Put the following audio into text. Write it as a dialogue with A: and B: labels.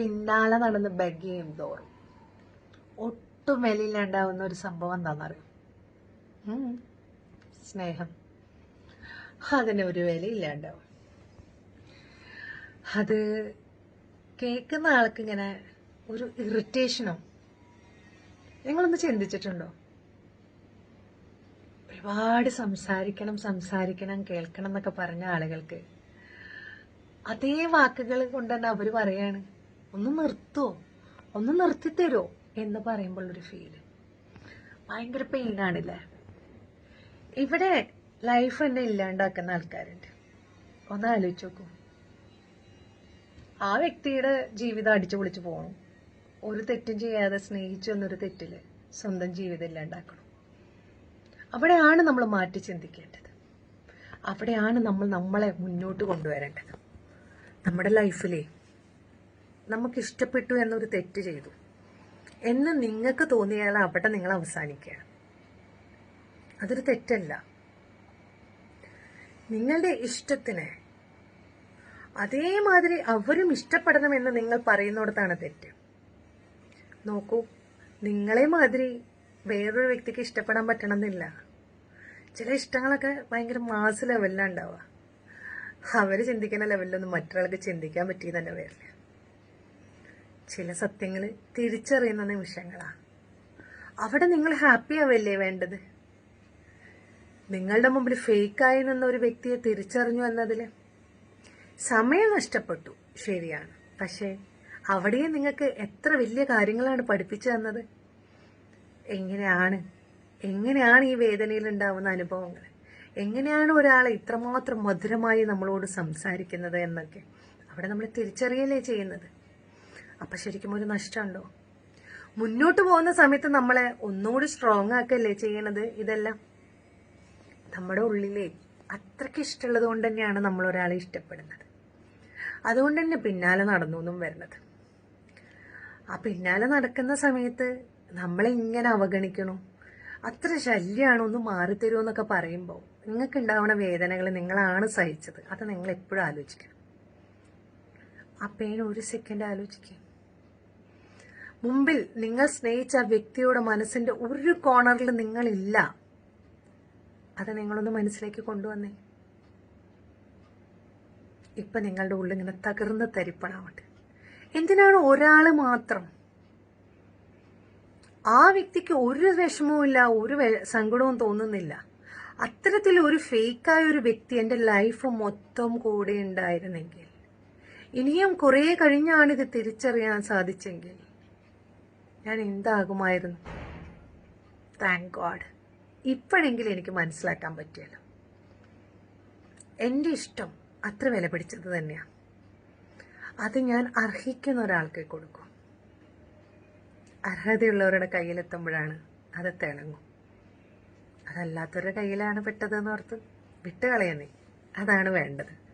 A: പിന്നാലെ നടന്ന് ബെഗ് ചെയ്യും തോറും. ഒട്ടും വിലയില്ലാണ്ടാവുന്ന ഒരു സംഭവം എന്താണെന്നറിയും. സ്നേഹം. അതിന് ഒരു വിലയില്ലാണ്ടാവും അത് കേൾക്കുന്ന ആൾക്ക് ഇങ്ങനെ ഒരു ഇറിറ്റേഷനോ നിങ്ങളൊന്ന് ചിന്തിച്ചിട്ടുണ്ടോ? ഒരുപാട് സംസാരിക്കണം സംസാരിക്കണം കേൾക്കണം എന്നൊക്കെ പറഞ്ഞ ആളുകൾക്ക് അതേ വാക്കുകൾ കൊണ്ട് തന്നെ അവർ പറയാണ്. ഒന്ന് നിർത്തോ ഒന്ന് നിർത്തിത്തരുമോ എന്ന് പറയുമ്പോൾ ഒരു ഫീൽ ഭയങ്കര പെയിനാണില്ലേ ഇവിടെ ലൈഫ് തന്നെ ഇല്ലാണ്ടാക്കുന്ന ആൾക്കാരുണ്ട്. ഒന്ന് ആലോചിച്ച് നോക്കൂ. ആ വ്യക്തിയുടെ ജീവിതം അടിച്ചു പൊളിച്ചു പോകണം ഒരു തെറ്റും ചെയ്യാതെ സ്നേഹിച്ചു എന്നൊരു തെറ്റിൽ സ്വന്തം ജീവിതം ഇല്ലാണ്ടാക്കണം. അവിടെയാണ് നമ്മൾ മാറ്റി ചിന്തിക്കേണ്ടത്. അവിടെയാണ് നമ്മൾ നമ്മളെ മുന്നോട്ട് കൊണ്ടുവരേണ്ടത്. നമ്മുടെ ലൈഫിലെ നമുക്ക് ഇഷ്ടപ്പെട്ടു എന്നൊരു തെറ്റ് ചെയ്തു. എന്ന് നിങ്ങൾക്ക് തോന്നിയാൽ അവിടെ നിങ്ങൾ അവസാനിക്കുകയാണ് അതൊരു തെറ്റല്ല. നിങ്ങളുടെ ഇഷ്ടത്തിന് അതേമാതിരി അവരും ഇഷ്ടപ്പെടണമെന്ന് നിങ്ങൾ പറയുന്നിടത്താണ് തെറ്റ്. നോക്കൂ നിങ്ങളെ മാതിരി വേറൊരു വ്യക്തിക്ക് ഇഷ്ടപ്പെടാൻ പറ്റണമെന്നില്ല. ചില ഇഷ്ടങ്ങളൊക്കെ ഭയങ്കര മാസ് ലെവലിലാണ് ഉണ്ടാവുക. അവർ ചിന്തിക്കുന്ന ലെവലിലൊന്നും മറ്റൊരാൾക്ക് ചിന്തിക്കാൻ പറ്റി തന്നെ വരില്ല ചില സത്യങ്ങൾ തിരിച്ചറിയുന്ന നിമിഷങ്ങളാണ്. അവിടെ നിങ്ങൾ ഹാപ്പി ആവല്ലേ വേണ്ടത്? നിങ്ങളുടെ മുമ്പിൽ ഫേക്കായി നിന്ന ഒരു വ്യക്തിയെ തിരിച്ചറിഞ്ഞു എന്നതിൽ സമയം നഷ്ടപ്പെട്ടു ശരിയാണ്. പക്ഷേ അവിടെയും നിങ്ങൾക്ക് എത്ര വലിയ കാര്യങ്ങളാണ് പഠിപ്പിച്ചു തന്നത് എങ്ങനെയാണ്? എങ്ങനെയാണ് ഈ വേദനയിൽ ഉണ്ടാവുന്ന അനുഭവങ്ങൾ എങ്ങനെയാണ് ഒരാളെ ഇത്രമാത്രം മധുരമായി നമ്മളോട് സംസാരിക്കുന്നത് എന്നൊക്കെ അവിടെ നമ്മൾ തിരിച്ചറിയലേ ചെയ്യുന്നത്? അപ്പം ശരിക്കും ഒരു നഷ്ടമുണ്ടോ? മുന്നോട്ട് പോകുന്ന സമയത്ത് നമ്മളെ ഒന്നുകൂടി സ്ട്രോങ് ആക്കല്ലേ ചെയ്യണത് ഇതെല്ലാം? നമ്മുടെ ഉള്ളിലെ അത്രയ്ക്ക് ഇഷ്ടമുള്ളത് കൊണ്ട് തന്നെയാണ് നമ്മൾ ഒരാളെ ഇഷ്ടപ്പെടുന്നത്. അതുകൊണ്ട് തന്നെ പിന്നാലെ നടന്നു എന്നും വരുന്നത് ആ പിന്നാലെ നടക്കുന്ന സമയത്ത് നമ്മളെ ഇങ്ങനെ അവഗണിക്കണു? അത്ര ശല്യമാണ് ഒന്ന് മാറിത്തരുമോ എന്നൊക്കെ പറയുമ്പോൾ നിങ്ങൾക്ക് ഉണ്ടാവുന്ന വേദനകൾ നിങ്ങളാണ് സഹിച്ചത്. അത് നിങ്ങൾ എപ്പോഴും ആലോചിക്കണം. ആ പെയിൻ ഒരു സെക്കൻഡ് ആലോചിക്കുക മുമ്പിൽ നിങ്ങൾ സ്നേഹിച്ച വ്യക്തിയുടെ മനസ്സിന്റെ ഒരു കോണറിൽ നിങ്ങളില്ല. അത് നിങ്ങളൊന്ന് മനസ്സിലേക്ക് കൊണ്ടുവന്നേ. ഇപ്പൊ നിങ്ങളുടെ ഉള്ളിൽ ഇങ്ങനെ തകർന്ന് തരിപ്പണാവട്ടെ. എന്തിനാണ് ഒരാൾ മാത്രം? ആ വ്യക്തിക്ക് ഒരു വിഷമവും ഇല്ല ഒരു സങ്കടവും തോന്നുന്നില്ല. അത്തരത്തിൽ ഒരു ഫേക്കായ ഒരു വ്യക്തി എന്റെ ലൈഫ് മൊത്തം കൂടെ ഉണ്ടായിരുന്നെങ്കിൽ ഇനിയും കുറേ കഴിഞ്ഞാണ് ഇത് തിരിച്ചറിയാൻ സാധിച്ചെങ്കിൽ ഞാൻ എന്താകുമായിരുന്നു? താങ്ക് ഗോഡ് ഇപ്പോഴെങ്കിലും എനിക്ക് മനസ്സിലാക്കാൻ പറ്റിയല്ലോ. എന്റെ ഇഷ്ടം അത്ര വില പിടിച്ചത് തന്നെയാണ് അത് ഞാൻ അർഹിക്കുന്ന ഒരാൾക്ക് കൊടുക്കും. അർഹതയുള്ളവരുടെ കയ്യിലെത്തുമ്പോഴാണ് അത് തിളങ്ങും. അതല്ലാത്തവരുടെ കയ്യിലാണ് പെട്ടതെന്ന് ഓർത്ത് വിട്ടുകളയുന്നേ അതാണ് വേണ്ടത്.